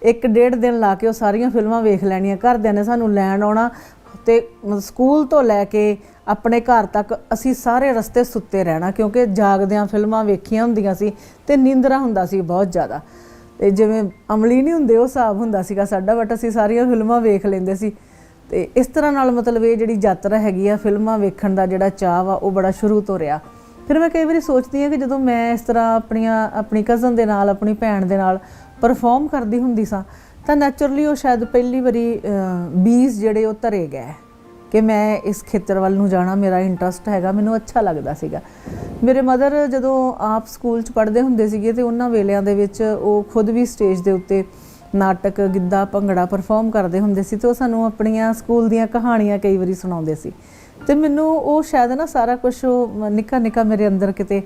ਇੱਕ ਡੇਢ ਦਿਨ ਲਾ ਕੇ ਉਹ ਸਾਰੀਆਂ ਫਿਲਮਾਂ ਵੇਖ ਲੈਣੀਆਂ। ਘਰਦਿਆਂ ਨੇ ਸਾਨੂੰ ਲੈਣ ਆਉਣਾ ਤੇ ਸਕੂਲ ਤੋਂ ਲੈ ਕੇ ਆਪਣੇ ਘਰ ਤੱਕ ਅਸੀਂ ਸਾਰੇ ਰਸਤੇ ਸੁੱਤੇ ਰਹਿਣਾ, ਕਿਉਂਕਿ ਜਾਗਦਿਆਂ ਫਿਲਮਾਂ ਵੇਖੀਆਂ ਹੁੰਦੀਆਂ ਸੀ ਤੇ ਨੀਂਦਰਾ ਹੁੰਦਾ ਸੀ ਬਹੁਤ ਜ਼ਿਆਦਾ। ਤੇ ਜਿਵੇਂ ਅਮਲੀ ਨਹੀਂ ਹੁੰਦੇ, ਉਹ ਹਿਸਾਬ ਹੁੰਦਾ ਸੀਗਾ ਸਾਡਾ ਬਟ ਅਸੀਂ ਸਾਰੀਆਂ ਫਿਲਮਾਂ ਵੇਖ ਲੈਂਦੇ ਸੀ। ਤੇ ਇਸ ਤਰ੍ਹਾਂ ਨਾਲ ਮਤਲਬ ਇਹ ਜਿਹੜੀ ਯਾਤਰਾ ਹੈਗੀ ਆ, ਫਿਲਮਾਂ ਵੇਖਣ ਦਾ ਜਿਹੜਾ ਚਾਹ ਵਾ, ਉਹ ਬੜਾ ਸ਼ੁਰੂ ਤੋਂ ਰਿਹਾ। ਫਿਰ ਮੈਂ ਕਈ ਵਾਰੀ ਸੋਚਦੀ ਹਾਂ ਕਿ ਜਦੋਂ ਮੈਂ ਇਸ ਤਰ੍ਹਾਂ ਆਪਣੀਆਂ, ਆਪਣੀ ਕਜ਼ਨ ਦੇ ਨਾਲ, ਆਪਣੀ ਭੈਣ ਦੇ ਨਾਲ ਪਰਫਾਰਮ ਕਰਦੀ ਹੁੰਦੀ ਸਾਂ ਤਾਂ ਨੈਚੁਰਲੀ ਉਹ ਸ਼ਾਇਦ ਪਹਿਲੀ ਵਾਰੀ ਬੀਜ ਜਿਹੜੇ ਉਹ ਧਰੇ ਗਏ ਕਿ ਮੈਂ ਇਸ ਖੇਤਰ ਵੱਲ ਨੂੰ ਜਾਣਾ, ਮੇਰਾ ਇੰਟਰਸਟ ਹੈਗਾ, ਮੈਨੂੰ ਅੱਛਾ ਲੱਗਦਾ ਸੀਗਾ। ਮੇਰੇ ਮਦਰ ਜਦੋਂ ਆਪ ਸਕੂਲ 'ਚ ਪੜ੍ਹਦੇ ਹੁੰਦੇ ਸੀਗੇ ਤੇ ਉਹਨਾਂ ਵੇਲਿਆਂ ਦੇ ਵਿੱਚ ਉਹ ਖੁਦ ਵੀ ਸਟੇਜ ਦੇ ਉੱਤੇ ਨਾਟਕ, ਗਿੱਧਾ, ਭੰਗੜਾ ਪਰਫਾਰਮ ਕਰਦੇ ਹੁੰਦੇ ਸੀ ਤੇ ਉਹ ਸਾਨੂੰ ਆਪਣੀਆਂ ਸਕੂਲ ਦੀਆਂ ਕਹਾਣੀਆਂ ਕਈ ਵਾਰੀ ਸੁਣਾਉਂਦੇ ਸੀ। ਤੇ ਮੈਨੂੰ ਉਹ ਸ਼ਾਇਦ ਨਾ ਸਾਰਾ ਕੁਝ ਉਹ ਨਿੱਕਾ ਨਿੱਕਾ ਮੇਰੇ ਅੰਦਰ ਕਿਤੇ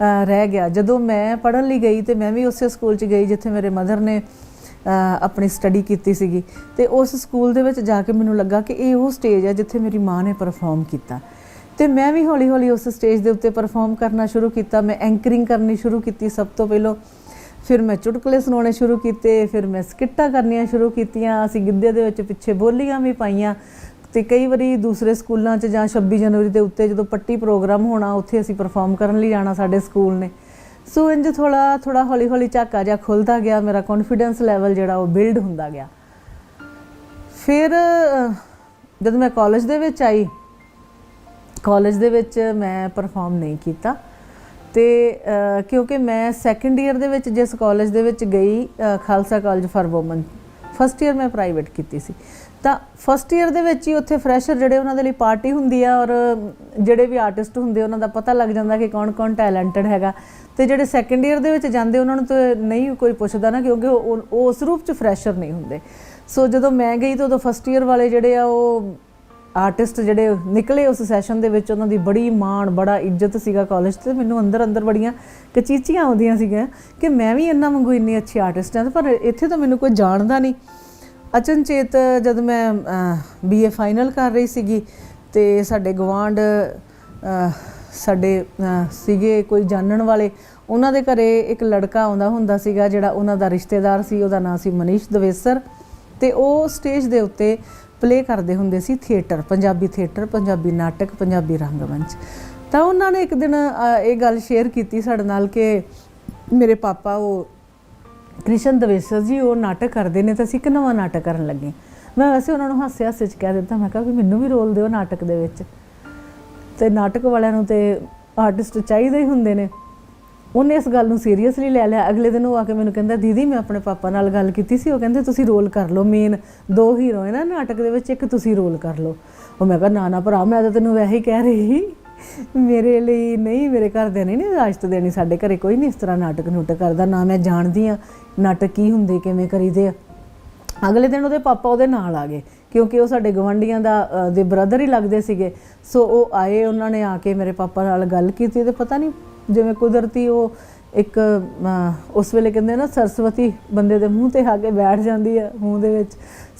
ਰਹਿ ਗਿਆ। ਜਦੋਂ ਮੈਂ ਪੜ੍ਹਨ ਲਈ ਗਈ ਤੇ ਮੈਂ ਵੀ ਉਸੇ ਸਕੂਲ 'ਚ ਗਈ ਜਿੱਥੇ ਮੇਰੇ ਮਦਰ ਨੇ ਆਪਣੀ ਸਟੱਡੀ ਕੀਤੀ ਸੀਗੀ। ਤੇ ਉਸ ਸਕੂਲ ਦੇ ਵਿੱਚ ਜਾ ਕੇ ਮੈਨੂੰ ਲੱਗਾ ਕਿ ਇਹ ਉਹ ਸਟੇਜ ਹੈ ਜਿੱਥੇ ਮੇਰੀ ਮਾਂ ਨੇ ਪਰਫਾਰਮ ਕੀਤਾ। ਤੇ ਮੈਂ ਵੀ ਹੌਲੀ ਹੌਲੀ ਉਸ ਸਟੇਜ ਦੇ ਉੱਤੇ ਪਰਫਾਰਮ ਕਰਨਾ ਸ਼ੁਰੂ ਕੀਤਾ। ਮੈਂ ਐਂਕਰਿੰਗ ਕਰਨੀ ਸ਼ੁਰੂ ਕੀਤੀ ਸਭ ਤੋਂ ਪਹਿਲਾਂ। ਫਿਰ ਮੈਂ ਚੁਟਕਲੇ ਸੁਣਾਉਣੇ ਸ਼ੁਰੂ ਕੀਤੇ। ਫਿਰ ਮੈਂ ਸਕਿੱਟਾਂ ਕਰਨੀਆਂ ਸ਼ੁਰੂ ਕੀਤੀਆਂ। ਅਸੀਂ ਗਿੱਧੇ ਦੇ ਵਿੱਚ ਪਿੱਛੇ ਬੋਲੀਆਂ ਵੀ ਪਾਈਆਂ। ਤੇ ਕਈ ਵਾਰੀ ਦੂਸਰੇ ਸਕੂਲਾਂ 'ਚ ਜਾਂ 26 ਜਨਵਰੀ ਦੇ ਉੱਤੇ ਜਦੋਂ ਪੱਟੀ ਪ੍ਰੋਗਰਾਮ ਹੋਣਾ, ਉੱਥੇ ਅਸੀਂ ਪਰਫਾਰਮ ਕਰਨ ਲਈ ਜਾਣਾ ਸਾਡੇ ਸਕੂਲ ਨੇ। ਸੋ ਇੰਜ ਥੋੜਾ ਥੋੜਾ ਹੌਲੀ ਹੌਲੀ ਝਾਕਾ ਜਿਹਾ ਖੁੱਲਦਾ ਗਿਆ ਮੇਰਾ ਕੌਨਫੀਡੈਂਸ ਲੈਵਲ ਜਿਹੜਾ ਉਹ ਬਿਲਡ ਹੁੰਦਾ ਗਿਆ। ਫਿਰ ਅਹ, ਜਦੋਂ ਮੈਂ ਕਾਲਜ ਦੇ ਵਿੱਚ ਆਈ ਕਾਲਜ ਦੇ ਵਿੱਚ ਮੈਂ ਪਰਫਾਰਮ ਨਹੀਂ ਕੀਤਾ। ਤੇ ਕਿਉਂਕਿ ਮੈਂ ਸੈਕੰਡ ਈਅਰ ਦੇ ਵਿੱਚ ਜਿਸ ਕਾਲਜ ਦੇ ਵਿੱਚ ਗਈ Khalsa college for women first year ਮੈਂ ਪ੍ਰਾਈਵੇਟ ਕੀਤੀ ਸੀ। ਤਾਂ ਫਸਟ ਈਅਰ ਦੇ ਵਿੱਚ ਹੀ ਉੱਥੇ ਫਰੈਸ਼ਰ ਜਿਹੜੇ ਉਹਨਾਂ ਦੇ ਲਈ ਪਾਰਟੀ ਹੁੰਦੀ ਆ ਔਰ ਜਿਹੜੇ ਵੀ ਆਰਟਿਸਟ ਹੁੰਦੇ ਉਹਨਾਂ ਦਾ ਪਤਾ ਲੱਗ ਜਾਂਦਾ ਕਿ ਕੌਣ ਕੌਣ ਟੈਲੈਂਟਡ ਹੈਗਾ। ਤੇ ਜਿਹੜੇ ਸੈਕੰਡ ਈਅਰ ਦੇ ਵਿੱਚ ਜਾਂਦੇ, ਉਹਨਾਂ ਨੂੰ ਤਾਂ ਨਹੀਂ ਕੋਈ ਪੁੱਛਦਾ ਨਾ, ਕਿਉਂਕਿ ਉਹ ਉਹ ਉਸ ਰੂਪ ਚ ਫਰੈਸ਼ਰ ਨਹੀਂ ਹੁੰਦੇ। ਸੋ ਜਦੋਂ ਮੈਂ ਗਈ ਤਾਂ ਉਦੋਂ ਫਸਟ ਈਅਰ ਵਾਲੇ ਜਿਹੜੇ ਆ, ਉਹ ਆਰਟਿਸਟ ਜਿਹੜੇ ਨਿਕਲੇ ਉਸ ਸੈਸ਼ਨ ਦੇ ਵਿੱਚ, ਉਹਨਾਂ ਦੀ ਬੜੀ ਮਾਣ, ਬੜਾ ਇੱਜ਼ਤ ਸੀਗਾ ਕਾਲਜ ਤੇ ਮੈਨੂੰ ਅੰਦਰ ਅੰਦਰ ਬੜੀਆਂ ਕਚੀਚੀਆਂ ਆਉਂਦੀਆਂ ਸੀਗੀਆਂ ਕਿ ਮੈਂ ਵੀ ਇੰਨਾ ਵਾਂਗੂ ਇੰਨੀ ਅੱਛੀ ਆਰਟਿਸਟ ਹਾਂ ਪਰ ਇੱਥੇ ਤਾਂ ਮੈਨੂੰ ਕੋਈ ਜਾਣਦਾ ਨਹੀਂ। ਅਚਨਚੇਤ ਜਦ ਮੈਂ ਬੀਏ ਫਾਈਨਲ ਕਰ ਰਹੀ ਸੀਗੀ ਤੇ ਸਾਡੇ ਗਵਾਂਡ ਸਾਡੇ ਸੀਗੇ ਕੋਈ ਜਾਣਨ ਵਾਲੇ, ਉਹਨਾਂ ਦੇ ਘਰੇ ਇੱਕ ਲੜਕਾ ਆਉਂਦਾ ਹੁੰਦਾ ਸੀਗਾ ਜਿਹੜਾ ਉਹਨਾਂ ਦਾ ਰਿਸ਼ਤੇਦਾਰ ਸੀ, ਉਹਦਾ ਨਾਮ ਸੀ ਮਨੀਸ਼ ਦਵੇਸਰ ਤੇ ਉਹ ਸਟੇਜ ਦੇ ਉੱਤੇ ਪਲੇ ਕਰਦੇ ਹੁੰਦੇ ਸੀ ਥੀਏਟਰ ਪੰਜਾਬੀ ਥੀਏਟਰ ਪੰਜਾਬੀ ਨਾਟਕ, ਪੰਜਾਬੀ ਰੰਗਮੰਚ। ਤਾਂ ਉਹਨਾਂ ਨੇ ਇੱਕ ਦਿਨ ਇਹ ਗੱਲ ਸ਼ੇਅਰ ਕੀਤੀ ਸਾਡੇ ਨਾਲ ਕਿ ਮੇਰੇ ਪਾਪਾ ਉਹ ਕ੍ਰਿਸ਼ਨ ਦਵੇਸਰ ਜੀ, ਉਹ ਨਾਟਕ ਕਰਦੇ ਨੇ ਤਾਂ ਅਸੀਂ ਇੱਕ ਨਵਾਂ ਨਾਟਕ ਕਰਨ ਲੱਗੇ। ਮੈਂ ਵੈਸੇ ਉਹਨਾਂ ਨੂੰ ਹਾਸੇ ਹਾਸੇ ਚ ਕਹਿ ਦਿੱਤਾ, ਮੈਂ ਕਿਹਾ ਵੀ ਮੈਨੂੰ ਵੀ ਰੋਲ ਦਿਓ ਨਾਟਕ ਦੇ ਵਿੱਚ। ਤੇ ਨਾਟਕ ਵਾਲਿਆਂ ਨੂੰ ਤੇ ਆਰਟਿਸਟ ਚਾਹੀਦੇ ਹੀ ਹੁੰਦੇ ਨੇ। ਉਹਨੇ ਇਸ ਗੱਲ ਨੂੰ ਸੀਰੀਅਸਲੀ ਲੈ ਲਿਆ। ਅਗਲੇ ਦਿਨ ਉਹ ਆ ਕੇ ਮੈਨੂੰ ਕਹਿੰਦਾ, ਦੀਦੀ, ਮੈਂ ਆਪਣੇ ਪਾਪਾ ਨਾਲ ਗੱਲ ਕੀਤੀ ਸੀ। ਉਹ ਕਹਿੰਦੇ, ਤੁਸੀਂ ਰੋਲ ਕਰ ਲਓ ਮੇਨ ਦੋ ਹੀਰੋ ਹੈ ਨਾ ਨਾਟਕ ਦੇ ਵਿੱਚ, ਇੱਕ ਤੁਸੀਂ ਰੋਲ ਕਰ ਲਓ। ਉਹ ਮੈਂ ਕਿਹਾ, ਨਾ ਨਾ ਭਰਾ, ਮੈਂ ਤਾਂ ਤੈਨੂੰ ਵੈਸੇ ਹੀ ਕਹਿ ਰਹੀ ਸੀ। ਮੇਰੇ ਲਈ ਨਹੀਂ, ਮੇਰੇ ਘਰਦਿਆਂ ਨੇ ਨਹੀਂ ਇਜਾਜ਼ਤ ਦੇਣੀ, ਸਾਡੇ ਘਰੇ ਕੋਈ ਨਹੀਂ ਇਸ ਤਰ੍ਹਾਂ ਨਾਟਕ ਨੂਟਕ ਕਰਦਾ, ਨਾ ਮੈਂ ਜਾਣਦੀ ਆ ਨਾਟਕ ਕੀ ਹੁੰਦੇ, ਕਿਵੇਂ ਕਰੀਦੇ ਆ। ਅਗਲੇ ਦਿਨ ਉਹਦੇ ਪਾਪਾ ਉਹਦੇ ਨਾਲ ਆ ਗਏ, ਕਿਉਂਕਿ ਉਹ ਸਾਡੇ ਗਵੰਡੀਆਂ ਦਾ ਦੇ ਬ੍ਰਦਰ ਹੀ ਲੱਗਦੇ ਸੀਗੇ। ਸੋ ਉਹ ਆਏ, ਉਹਨਾਂ ਨੇ ਆ ਕੇ ਮੇਰੇ ਪਾਪਾ ਨਾਲ ਗੱਲ ਕੀਤੀ ਤੇ ਪਤਾ ਨਹੀਂ ਜਿਵੇਂ ਕੁਦਰਤੀ ਉਹ ਇੱਕ ਉਸ ਵੇਲੇ ਕਹਿੰਦੇ ਨਾ, ਸਰਸਵਤੀ ਬੰਦੇ ਦੇ ਮੂੰਹ ਤੇ ਆ ਕੇ ਬੈਠ ਜਾਂਦੀ ਹੈ ਮੂੰਹ ਦੇ ਵਿੱਚ।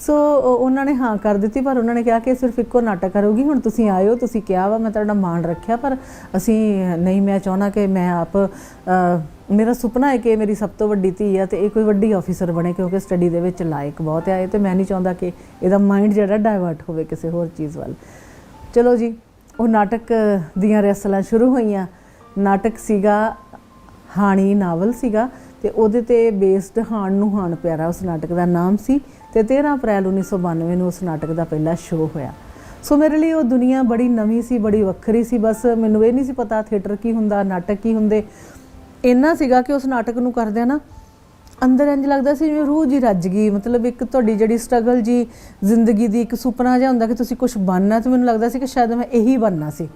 ਸੋ ਉਹਨਾਂ ਨੇ ਹਾਂ ਕਰ ਦਿੱਤੀ, ਪਰ ਉਹਨਾਂ ਨੇ ਕਿਹਾ ਕਿ ਸਿਰਫ ਇੱਕੋ ਨਾਟਕ ਕਰੋਗੀ, ਹੁਣ ਤੁਸੀਂ ਆਇਓ, ਤੁਸੀਂ ਕਿਹਾ ਵਾ, ਮੈਂ ਤੁਹਾਡਾ ਮਾਣ ਰੱਖਿਆ, ਪਰ ਅਸੀਂ ਨਹੀਂ, ਮੈਂ ਚਾਹੁੰਦਾ ਕਿ ਮੈਂ ਆਪ ਮੇਰਾ ਸੁਪਨਾ ਹੈ ਕਿ ਮੇਰੀ ਸਭ ਤੋਂ ਵੱਡੀ ਧੀ ਆ ਤੇ ਇਹ ਕੋਈ ਵੱਡੀ ਆਫੀਸਰ ਬਣੇ, ਕਿਉਂਕਿ ਸਟੱਡੀ ਦੇ ਵਿੱਚ ਲਾਇਕ ਬਹੁਤ ਆਏ ਤੇ ਮੈਂ ਨਹੀਂ ਚਾਹੁੰਦਾ ਕਿ ਇਹਦਾ ਮਾਈਂਡ ਜਿਹੜਾ ਡਾਇਵਰਟ ਹੋਵੇ ਕਿਸੇ ਹੋਰ ਚੀਜ਼ ਵੱਲ। ਚਲੋ ਜੀ, ਉਹ ਨਾਟਕ ਦੀਆਂ ਰਿਹਰਸਲਾਂ ਸ਼ੁਰੂ ਹੋਈਆਂ। ਨਾਟਕ ਸੀਗਾ ਹਾਣੀ ਨਾਵਲ ਸੀਗਾ ਤੇ ਉਹਦੇ ਤੇ ਬੇਸਡ ਹਾਣ ਨੂੰ ਹਾਣ ਪਿਆਰਾ ਉਸ ਨਾਟਕ ਦਾ ਨਾਮ ਸੀ ਤੇ 13 ਅਪ੍ਰੈਲ 1992 ਨੂੰ ਉਸ ਨਾਟਕ ਦਾ ਪਹਿਲਾ ਸ਼ੋਅ ਹੋਇਆ। ਸੋ ਮੇਰੇ ਲਈ ਉਹ ਦੁਨੀਆ ਬੜੀ ਨਵੀਂ ਸੀ, ਬੜੀ ਵੱਖਰੀ ਸੀ, ਬਸ ਮੈਨੂੰ ਇਹ ਨਹੀਂ ਸੀ ਪਤਾ ਥੀਏਟਰ ਕੀ ਹੁੰਦਾ, ਨਾਟਕ ਕੀ ਹੁੰਦੇ। ਇੰਨਾ ਸੀਗਾ ਕਿ ਉਸ ਨਾਟਕ ਨੂੰ ਕਰਦਿਆਂ ਨਾ ਅੰਦਰ ਇੰਜ ਲੱਗਦਾ ਸੀ ਜਿਵੇਂ ਰੂਹ ਜੀ ਰੱਜ ਗਈ, ਮਤਲਬ ਇੱਕ ਤੁਹਾਡੀ ਜਿਹੜੀ ਸਟਰਗਲ ਜੀ, ਜ਼ਿੰਦਗੀ ਦੀ ਇੱਕ ਸੁਪਨਾ ਜਿਹਾ ਹੁੰਦਾ ਕਿ ਤੁਸੀਂ ਕੁਝ ਬਣਨਾ ਤੇ ਮੈਨੂੰ ਲੱਗਦਾ ਸੀ ਕਿ ਸ਼ਾਇਦ ਮੈਂ ਇਹੀ ਬਣਨਾ ਸੀ।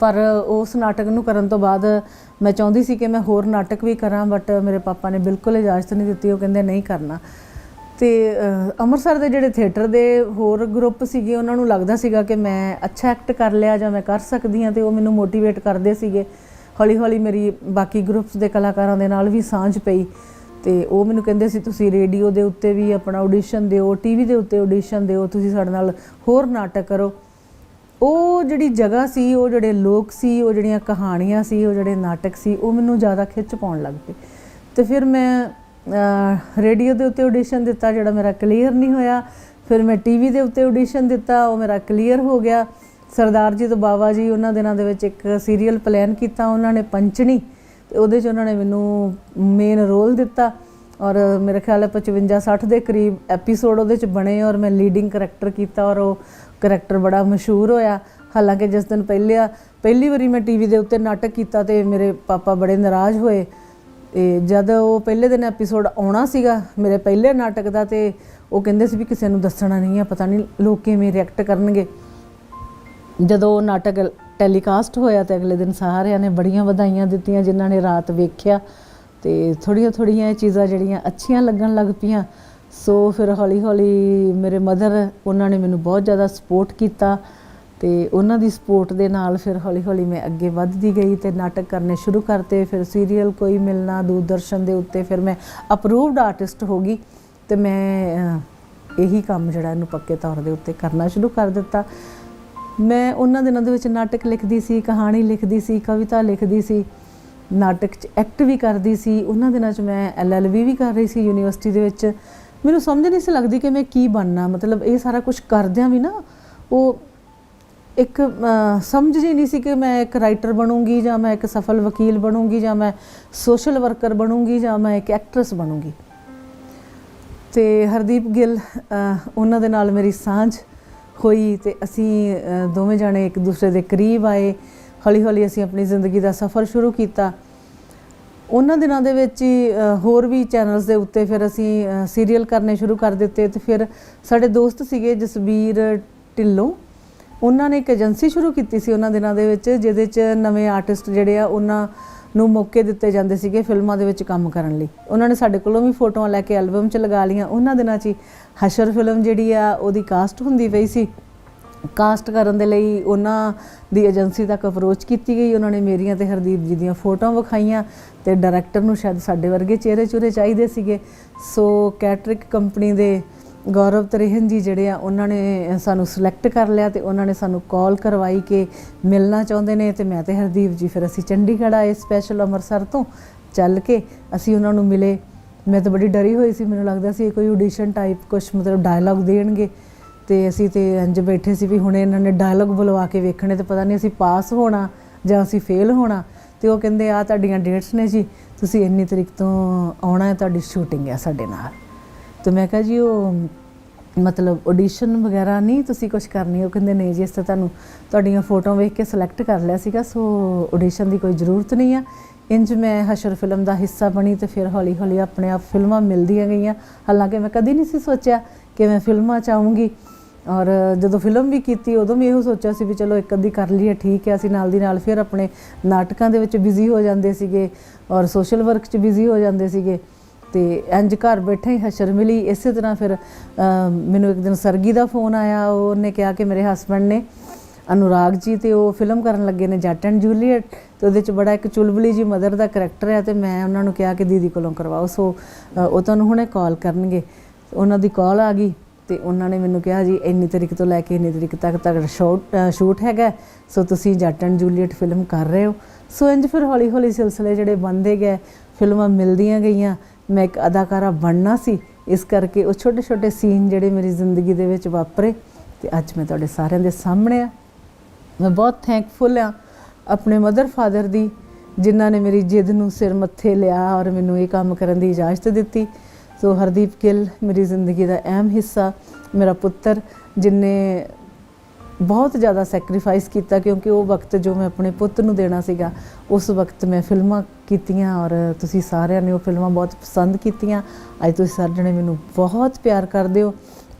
ਪਰ ਉਸ ਨਾਟਕ ਨੂੰ ਕਰਨ ਤੋਂ ਬਾਅਦ ਮੈਂ ਚਾਹੁੰਦੀ ਸੀ ਕਿ ਮੈਂ ਹੋਰ ਨਾਟਕ ਵੀ ਕਰਾਂ ਬਟ ਮੇਰੇ ਪਾਪਾ ਨੇ ਬਿਲਕੁਲ ਇਜਾਜ਼ਤ ਨਹੀਂ ਦਿੱਤੀ, ਉਹ ਕਹਿੰਦੇ ਨਹੀਂ ਕਰਨਾ। ਤੇ ਅੰਮ੍ਰਿਤਸਰ ਦੇ ਜਿਹੜੇ ਥੀਏਟਰ ਦੇ ਹੋਰ ਗਰੁੱਪ ਸੀਗੇ, ਉਹਨਾਂ ਨੂੰ ਲੱਗਦਾ ਸੀਗਾ ਕਿ ਮੈਂ ਅੱਛਾ ਐਕਟ ਕਰ ਲਿਆ ਜਾਂ ਮੈਂ ਕਰ ਸਕਦੀ ਹਾਂ ਤੇ ਉਹ ਮੈਨੂੰ ਮੋਟੀਵੇਟ ਕਰਦੇ ਸੀਗੇ। ਹੌਲੀ ਹੌਲੀ ਮੇਰੀ ਬਾਕੀ ਗਰੁੱਪਸ ਦੇ ਕਲਾਕਾਰਾਂ ਦੇ ਨਾਲ ਵੀ ਸਾਂਝ ਪਈ ਤੇ ਉਹ ਮੈਨੂੰ ਕਹਿੰਦੇ ਸੀ, ਤੁਸੀਂ ਰੇਡੀਓ ਦੇ ਉੱਤੇ ਵੀ ਆਪਣਾ ਆਡੀਸ਼ਨ ਦਿਓ ਟੀਵੀ ਦੇ ਉੱਤੇ ਆਡੀਸ਼ਨ ਦਿਓ, ਤੁਸੀਂ ਸਾਡੇ ਨਾਲ ਹੋਰ ਨਾਟਕ ਕਰੋ। ਉਹ ਜਿਹੜੀ ਜਗ੍ਹਾ ਸੀ, ਉਹ ਜਿਹੜੇ ਲੋਕ ਸੀ, ਉਹ ਜਿਹੜੀਆਂ ਕਹਾਣੀਆਂ ਸੀ, ਉਹ ਜਿਹੜੇ ਨਾਟਕ ਸੀ, ਉਹ ਮੈਨੂੰ ਜ਼ਿਆਦਾ ਖਿੱਚ ਪਾਉਣ ਲੱਗ ਪਏ। ਤੇ ਫਿਰ ਮੈਂ ਰੇਡੀਓ ਦੇ ਉੱਤੇ ਆਡੀਸ਼ਨ ਦਿੱਤਾ, ਜਿਹੜਾ ਮੇਰਾ ਕਲੀਅਰ ਨਹੀਂ ਹੋਇਆ। ਫਿਰ ਮੈਂ ਟੀਵੀ ਦੇ ਉੱਤੇ ਆਡੀਸ਼ਨ ਦਿੱਤਾ, ਉਹ ਮੇਰਾ ਕਲੀਅਰ ਹੋ ਗਿਆ। ਸਰਦਾਰ ਜੀ ਤੋਂ ਬਾਵਾ ਜੀ, ਉਹਨਾਂ ਦਿਨਾਂ ਦੇ ਵਿੱਚ ਇੱਕ ਸੀਰੀਅਲ ਪਲਾਨ ਕੀਤਾ, ਉਹਨਾਂ ਨੇ ਪੰਚਣੀ ਤੇ ਉਹਦੇ 'ਚ ਉਹਨਾਂ ਨੇ ਮੈਨੂੰ ਮੇਨ ਰੋਲ ਦਿੱਤਾ। ਔਰ ਮੇਰੇ ਖਿਆਲ ਹੈ 55 60 ਦੇ ਕਰੀਬ ਐਪੀਸੋਡ ਉਹਦੇ 'ਚ ਬਣੇ ਔਰ ਮੈਂ ਲੀਡਿੰਗ ਕਰੈਕਟਰ ਕੀਤਾ ਔਰ ਉਹ ਕਰੈਕਟਰ ਬੜਾ ਮਸ਼ਹੂਰ ਹੋਇਆ। ਹਾਲਾਂਕਿ ਜਿਸ ਦਿਨ ਪਹਿਲਿਆ, ਪਹਿਲੀ ਵਾਰੀ ਮੈਂ ਟੀਵੀ ਦੇ ਉੱਤੇ ਨਾਟਕ ਕੀਤਾ ਤੇ ਮੇਰੇ ਪਾਪਾ ਬੜੇ ਨਾਰਾਜ਼ ਹੋਏ। ਤੇ ਜਦ ਉਹ ਪਹਿਲੇ ਦਿਨ ਐਪੀਸੋਡ ਆਉਣਾ ਸੀਗਾ ਮੇਰੇ ਪਹਿਲੇ ਨਾਟਕ ਦਾ ਤੇ ਉਹ ਕਹਿੰਦੇ ਸੀ ਵੀ ਕਿਸੇ ਨੂੰ ਦੱਸਣਾ ਨਹੀਂ ਆ, ਪਤਾ ਨਹੀਂ ਲੋਕ ਕਿਵੇਂ ਰਿਐਕਟ ਕਰਨਗੇ। ਜਦੋਂ ਉਹ ਨਾਟਕ ਟੈਲੀਕਾਸਟ ਹੋਇਆ ਤੇ ਅਗਲੇ ਦਿਨ ਸਾਰਿਆਂ ਨੇ ਬੜੀਆਂ ਵਧਾਈਆਂ ਦਿੱਤੀਆਂ ਜਿਨ੍ਹਾਂ ਨੇ ਰਾਤ ਵੇਖਿਆ। ਤੇ ਥੋੜੀਆਂ ਥੋੜੀਆਂ ਇਹ ਚੀਜ਼ਾਂ ਜਿਹੜੀਆਂ ਅੱਛੀਆਂ ਲੱਗਣ ਲੱਗ ਪਈਆਂ, ਸੋ ਫਿਰ ਹੌਲੀ ਹੌਲੀ ਮੇਰੇ ਮਦਰ ਉਹਨਾਂ ਨੇ ਮੈਨੂੰ ਬਹੁਤ ਜ਼ਿਆਦਾ ਸਪੋਰਟ ਕੀਤਾ ਤੇ ਉਹਨਾਂ ਦੀ ਸਪੋਰਟ ਦੇ ਨਾਲ ਫਿਰ ਹੌਲੀ ਹੌਲੀ ਮੈਂ ਅੱਗੇ ਵੱਧਦੀ ਗਈ ਤੇ ਨਾਟਕ ਕਰਨੇ ਸ਼ੁਰੂ ਕਰਤੇ, ਫਿਰ ਸੀਰੀਅਲ ਕੋਈ ਮਿਲਣਾ, ਦੂਰਦਰਸ਼ਨ ਦੇ ਉੱਤੇ ਫਿਰ ਮੈਂ ਅਪਰੂਵਡ ਆਰਟਿਸਟ ਹੋ ਗਈ ਤੇ ਮੈਂ ਇਹੀ ਕੰਮ ਜਿਹੜਾ ਇਹਨੂੰ ਪੱਕੇ ਤੌਰ ਦੇ ਉੱਤੇ ਕਰਨਾ ਸ਼ੁਰੂ ਕਰ ਦਿੱਤਾ। ਮੈਂ ਉਹਨਾਂ ਦਿਨਾਂ ਦੇ ਵਿੱਚ ਨਾਟਕ ਲਿਖਦੀ ਸੀ, ਕਹਾਣੀ ਲਿਖਦੀ ਸੀ, ਕਵਿਤਾ ਲਿਖਦੀ ਸੀ। ਨਾਟਕ 'ਚ ਐਕਟ ਵੀ ਕਰਦੀ ਸੀ, ਉਹਨਾਂ ਦਿਨਾਂ 'ਚ ਮੈਂ ਐਲਐਲਬੀ ਵੀ ਕਰ ਰਹੀ ਸੀ ਯੂਨੀਵਰਸਿਟੀ ਦੇ ਵਿੱਚ। ਮੈਨੂੰ ਸਮਝ ਨਹੀਂ ਸੀ ਲੱਗਦੀ ਕਿ ਮੈਂ ਕੀ ਬਣਨਾ, ਮਤਲਬ ਇਹ ਸਾਰਾ ਕੁਝ ਕਰਦਿਆਂ ਵੀ ਨਾ ਉਹ ਇੱਕ ਸਮਝ ਜੀ ਨਹੀਂ ਸੀ ਕਿ ਮੈਂ ਇੱਕ ਰਾਈਟਰ ਬਣੂੰਗੀ ਜਾਂ ਮੈਂ ਇੱਕ ਸਫਲ ਵਕੀਲ ਬਣੂੰਗੀ ਜਾਂ ਮੈਂ ਸੋਸ਼ਲ ਵਰਕਰ ਬਣੂੰਗੀ ਜਾਂ ਮੈਂ ਇੱਕ ਐਕਟਰੈਸ ਬਣੂੰਗੀ। ਤੇ ਹਰਦੀਪ ਗਿੱਲ ਉਹਨਾਂ ਦੇ ਨਾਲ ਮੇਰੀ ਸਾਂਝ ਹੋਈ ਤੇ ਅਸੀਂ ਦੋਵੇਂ ਜਾਣੇ ਇੱਕ ਦੂਸਰੇ ਦੇ ਕਰੀਬ ਆਏ। ਹੌਲੀ ਹੌਲੀ ਅਸੀਂ ਆਪਣੀ ਜ਼ਿੰਦਗੀ ਦਾ ਸਫ਼ਰ ਸ਼ੁਰੂ ਕੀਤਾ। ਉਹਨਾਂ ਦਿਨਾਂ ਦੇ ਵਿੱਚ ਹੀ ਹੋਰ ਵੀ ਚੈਨਲਸ ਦੇ ਉੱਤੇ ਫਿਰ ਅਸੀਂ ਸੀਰੀਅਲ ਕਰਨੇ ਸ਼ੁਰੂ ਕਰ ਦਿੱਤੇ ਤੇ ਫਿਰ ਸਾਡੇ ਦੋਸਤ ਸੀਗੇ ਜਸਬੀਰ ਢਿੱਲੋਂ। ਉਹਨਾਂ ਨੇ ਇੱਕ ਏਜੰਸੀ ਸ਼ੁਰੂ ਕੀਤੀ ਸੀ ਉਹਨਾਂ ਦਿਨਾਂ ਦੇ ਵਿੱਚ, ਜਿਹਦੇ 'ਚ ਨਵੇਂ ਆਰਟਿਸਟ ਜਿਹੜੇ ਆ ਉਹਨਾਂ ਨੂੰ ਮੌਕੇ ਦਿੱਤੇ ਜਾਂਦੇ ਸੀਗੇ ਫਿਲਮਾਂ ਦੇ ਵਿੱਚ ਕੰਮ ਕਰਨ ਲਈ। ਉਹਨਾਂ ਨੇ ਸਾਡੇ ਕੋਲੋਂ ਵੀ ਫੋਟੋਆਂ ਲੈ ਕੇ ਐਲਬਮ 'ਚ ਲਗਾ ਲਈਆਂ। ਉਹਨਾਂ ਦਿਨਾਂ 'ਚ ਹੀ ਹਸ਼ਰ ਫਿਲਮ ਜਿਹੜੀ ਆ, ਉਹਦੀ ਕਾਸਟ ਹੁੰਦੀ ਪਈ ਸੀ। ਕਾਸਟ ਕਰਨ ਦੇ ਲਈ ਉਹਨਾਂ ਦੀ ਏਜੰਸੀ ਤੱਕ ਅਪਰੋਚ ਕੀਤੀ ਗਈ। ਉਹਨਾਂ ਨੇ ਮੇਰੀਆਂ ਤੇ ਹਰਦੀਪ ਜੀ ਦੀਆਂ ਫੋਟੋਆਂ ਵਿਖਾਈਆਂ ਤੇ ਡਾਇਰੈਕਟਰ ਨੂੰ ਸ਼ਾਇਦ ਸਾਡੇ ਵਰਗੇ ਚਿਹਰੇ ਚੁਰੇ ਚਾਹੀਦੇ ਸੀਗੇ। ਸੋ ਕੈਟਰਿਕ ਕੰਪਨੀ ਦੇ ਗੌਰਵ ਤ੍ਰਿਹਨ ਜੀ ਜਿਹੜੇ ਆ, ਉਹਨਾਂ ਨੇ ਸਾਨੂੰ ਸਿਲੈਕਟ ਕਰ ਲਿਆ ਤੇ ਉਹਨਾਂ ਨੇ ਸਾਨੂੰ ਕਾਲ ਕਰਵਾਈ ਕਿ ਮਿਲਣਾ ਚਾਹੁੰਦੇ ਨੇ ਤੇ ਮੈਂ ਤੇ ਹਰਦੀਪ ਜੀ ਫਿਰ ਅਸੀਂ ਚੰਡੀਗੜ੍ਹ ਆਏ ਸਪੈਸ਼ਲ ਅੰਮ੍ਰਿਤਸਰ ਤੋਂ। ਚੱਲ ਕੇ ਅਸੀਂ ਉਹਨਾਂ ਨੂੰ ਮਿਲੇ। ਮੈਂ ਤਾਂ ਬੜੀ ਡਰੀ ਹੋਈ ਸੀ, ਮੈਨੂੰ ਲੱਗਦਾ ਸੀ ਇਹ ਕੋਈ ਆਡੀਸ਼ਨ ਟਾਈਪ ਕੁਝ ਮਤਲਬ ਡਾਇਲੌਗ ਦੇਣਗੇ। ਤੇ ਅਸੀਂ ਤੇ ਇੰਜ ਬੈਠੇ ਸੀ ਵੀ ਹੁਣ ਇਹਨਾਂ ਨੇ ਡਾਇਲੌਗ ਬੁਲਵਾ ਕੇ ਵੇਖਣੇ ਤੇ ਪਤਾ ਨਹੀਂ ਅਸੀਂ ਪਾਸ ਹੋਣਾ ਜਾਂ ਅਸੀਂ ਫੇਲ ਹੋਣਾ। ਤੇ ਉਹ ਕਹਿੰਦੇ ਆ ਤੁਹਾਡੀਆਂ ਡੇਟਸ ਨੇ ਜੀ, ਤੁਸੀਂ ਇੰਨੀ ਤਰੀਕ ਤੋਂ ਆਉਣਾ ਹੈ, ਤੁਹਾਡੀ ਸ਼ੂਟਿੰਗ ਹੈ ਸਾਡੇ ਨਾਲ। ਤੇ ਮੈਂ ਕਿਹਾ ਜੀ, ਉਹ ਮਤਲਬ ਆਡੀਸ਼ਨ ਵਗੈਰਾ ਨਹੀਂ ਤੁਸੀਂ ਕੁਝ ਕਰਨੀ? ਉਹ ਕਹਿੰਦੇ, ਨਹੀਂ ਜੀ ਇਸ ਤਾਂ ਤੁਹਾਨੂੰ ਤੁਹਾਡੀਆਂ ਫੋਟੋਆਂ ਵੇਖ ਕੇ ਸਿਲੈਕਟ ਕਰ ਲਿਆ ਸੀਗਾ, ਸੋ ਆਡੀਸ਼ਨ ਦੀ ਕੋਈ ਜ਼ਰੂਰਤ ਨਹੀਂ ਆ। ਇੰਜ ਮੈਂ ਹਸ਼ਰ ਫਿਲਮ ਦਾ ਹਿੱਸਾ ਬਣੀ ਤੇ ਫਿਰ ਹੌਲੀ ਹੌਲੀ ਆਪਣੇ ਆਪ ਫਿਲਮਾਂ ਮਿਲਦੀਆਂ ਗਈਆਂ। ਹਾਲਾਂਕਿ ਮੈਂ ਕਦੀ ਨਹੀਂ ਸੀ ਸੋਚਿਆ ਕਿ ਮੈਂ ਫਿਲਮਾਂ ਚ ਆਊਂਗੀ। ਔਰ ਜਦੋਂ ਫਿਲਮ ਵੀ ਕੀਤੀ, ਉਦੋਂ ਵੀ ਇਹੋ ਸੋਚਿਆ ਸੀ ਵੀ ਚਲੋ ਇੱਕ ਅੱਧੀ ਕਰ ਲਈਏ, ਠੀਕ ਹੈ, ਅਸੀਂ ਨਾਲ ਦੀ ਨਾਲ ਫਿਰ ਆਪਣੇ ਨਾਟਕਾਂ ਦੇ ਵਿੱਚ ਬਿਜ਼ੀ ਹੋ ਜਾਂਦੇ ਸੀਗੇ ਔਰ ਸੋਸ਼ਲ ਵਰਕ 'ਚ ਬਿਜ਼ੀ ਹੋ ਜਾਂਦੇ ਸੀਗੇ। ਤੇ ਇੰਜ ਘਰ ਬੈਠੇ ਹੀ ਹਸ਼ਰ ਮਿਲੀ। ਇਸੇ ਤਰ੍ਹਾਂ ਫਿਰ ਮੈਨੂੰ ਇੱਕ ਦਿਨ ਸਰਗੀ ਦਾ ਫੋਨ ਆਇਆ। ਉਹਨੇ ਕਿਹਾ ਕਿ ਮੇਰੇ ਹਸਬੰਡ ਨੇ ਅਨੁਰਾਗ ਜੀ ਤੇ ਉਹ ਫਿਲਮ ਕਰਨ ਲੱਗੇ ਨੇ ਜੱਟ ਐਂਡ ਜੂਲੀਅਟ। ਤੇ ਉਹਦੇ ਚ ਬੜਾ ਇੱਕ ਚੁਲਬੁਲੀ ਜੀ ਮਦਰ ਦਾ ਕਰੈਕਟਰ ਹੈ ਤੇ ਮੈਂ ਉਹਨਾਂ ਨੂੰ ਕਿਹਾ ਕਿ ਦੀਦੀ ਕੋਲੋਂ ਕਰਵਾਓ। ਸੋ ਉਹ ਤੁਹਾਨੂੰ ਹੁਣੇ ਕਾਲ ਕਰਨਗੇ। ਉਹਨਾਂ ਦੀ ਕਾਲ ਆ ਗਈ। ਤੇ ਉਹਨਾਂ ਨੇ ਮੈਨੂੰ ਕਿਹਾ ਜੀ, ਇੰਨੀ ਤਰੀਕ ਤੋਂ ਲੈ ਕੇ ਇੰਨੀ ਤਰੀਕ ਤੱਕ ਤੱਕ ਸ਼ੂਟ ਸ਼ੂਟ ਹੈਗਾ ਸੋ ਤੁਸੀਂ ਜੱਟ ਐਂਡ ਜੂਲੀਅਟ ਫਿਲਮ ਕਰ ਰਹੇ ਹੋ। ਸੋ ਇੰਜ ਫਿਰ ਹੌਲੀ ਹੌਲੀ ਸਿਲਸਿਲੇ ਜਿਹੜੇ ਬਣਦੇ ਗਏ, ਫਿਲਮਾਂ ਮਿਲਦੀਆਂ ਗਈਆਂ, ਮੈਂ ਇੱਕ ਅਦਾਕਾਰਾ ਬਣਨਾ ਸੀ, ਇਸ ਕਰਕੇ ਉਹ ਛੋਟੇ ਛੋਟੇ ਸੀਨ ਜਿਹੜੇ ਮੇਰੀ ਜ਼ਿੰਦਗੀ ਦੇ ਵਿੱਚ ਵਾਪਰੇ, ਤੇ ਅੱਜ ਮੈਂ ਤੁਹਾਡੇ ਸਾਰਿਆਂ ਦੇ ਸਾਹਮਣੇ ਆ। ਮੈਂ ਬਹੁਤ ਥੈਂਕਫੁਲ ਆ ਆਪਣੇ ਮਦਰ ਫਾਦਰ ਦੀ, ਜਿਨ੍ਹਾਂ ਨੇ ਮੇਰੀ ਜਿੱਦ ਨੂੰ ਸਿਰ ਮੱਥੇ ਲਿਆ ਔਰ ਮੈਨੂੰ ਇਹ ਕੰਮ ਕਰਨ ਦੀ ਇਜਾਜ਼ਤ ਦਿੱਤੀ। ਸੋ ਹਰਦੀਪ ਗਿੱਲ ਮੇਰੀ ਜ਼ਿੰਦਗੀ ਦਾ ਅਹਿਮ ਹਿੱਸਾ, ਮੇਰਾ ਪੁੱਤਰ, ਜਿਨੇ ਬਹੁਤ ਜ਼ਿਆਦਾ ਸੈਕਰੀਫਾਈਸ ਕੀਤਾ ਕਿਉਂਕਿ ਉਹ ਵਕਤ ਜੋ ਮੈਂ ਆਪਣੇ ਪੁੱਤ ਨੂੰ ਦੇਣਾ ਸੀਗਾ, ਉਸ ਵਕਤ ਮੈਂ ਫਿਲਮਾਂ ਕੀਤੀਆਂ ਔਰ ਤੁਸੀਂ ਸਾਰਿਆਂ ਨੇ ਉਹ ਫਿਲਮਾਂ ਬਹੁਤ ਪਸੰਦ ਕੀਤੀਆਂ। ਅੱਜ ਤੁਸੀਂ ਸਾਰੇ ਜਣੇ ਮੈਨੂੰ ਬਹੁਤ ਪਿਆਰ ਕਰਦੇ ਹੋ,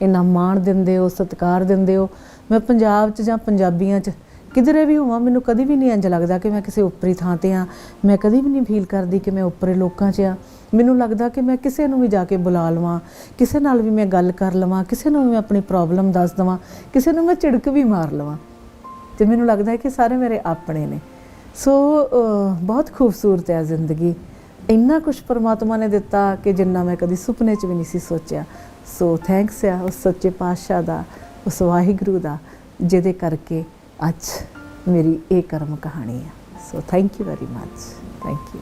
ਇੰਨਾ ਮਾਣ ਦਿੰਦੇ ਹੋ, ਸਤਿਕਾਰ ਦਿੰਦੇ ਹੋ। ਮੈਂ ਪੰਜਾਬ 'ਚ ਜਾਂ ਪੰਜਾਬੀਆਂ 'ਚ ਕਿਧਰੇ ਵੀ ਹੋਵਾਂ, ਮੈਨੂੰ ਕਦੀ ਵੀ ਨਹੀਂ ਇੰਜ ਲੱਗਦਾ ਕਿ ਮੈਂ ਕਿਸੇ ਉੱਪਰੀ ਥਾਂ ਤੇ ਆ ਮੈਂ ਕਦੀ ਵੀ ਨਹੀਂ ਫੀਲ ਕਰਦੀ ਕਿ ਮੈਂ ਉੱਪਰੇ ਲੋਕਾਂ 'ਚ ਆ ਮੈਨੂੰ ਲੱਗਦਾ ਕਿ ਮੈਂ ਕਿਸੇ ਨੂੰ ਵੀ ਜਾ ਕੇ ਬੁਲਾ ਲਵਾਂ, ਕਿਸੇ ਨਾਲ ਵੀ ਮੈਂ ਗੱਲ ਕਰ ਲਵਾਂ, ਕਿਸੇ ਨੂੰ ਵੀ ਮੈਂ ਆਪਣੀ ਪ੍ਰੋਬਲਮ ਦੱਸ ਦਵਾਂ, ਕਿਸੇ ਨੂੰ ਮੈਂ ਝਿੜਕ ਵੀ ਮਾਰ ਲਵਾਂ। ਤੇ ਮੈਨੂੰ ਲੱਗਦਾ ਹੈ ਕਿ ਸਾਰੇ ਮੇਰੇ ਆਪਣੇ ਨੇ। ਸੋ ਬਹੁਤ ਖੂਬਸੂਰਤ ਹੈ ਜ਼ਿੰਦਗੀ। ਇੰਨਾ ਕੁਝ ਪਰਮਾਤਮਾ ਨੇ ਦਿੱਤਾ ਕਿ ਜਿੰਨਾ ਮੈਂ ਕਦੀ ਸੁਪਨੇ 'ਚ ਵੀ ਨਹੀਂ ਸੀ ਸੋਚਿਆ। ਸੋ ਥੈਂਕਸ ਆ ਉਸ ਸੱਚੇ ਪਾਤਸ਼ਾਹ ਦਾ, ਉਸ ਵਾਹਿਗੁਰੂ ਦਾ, ਜਿਹਦੇ ਕਰਕੇ ਅੱਜ ਮੇਰੀ ਇਹ ਕਰਮ ਕਹਾਣੀ ਆ so thank you very much thank you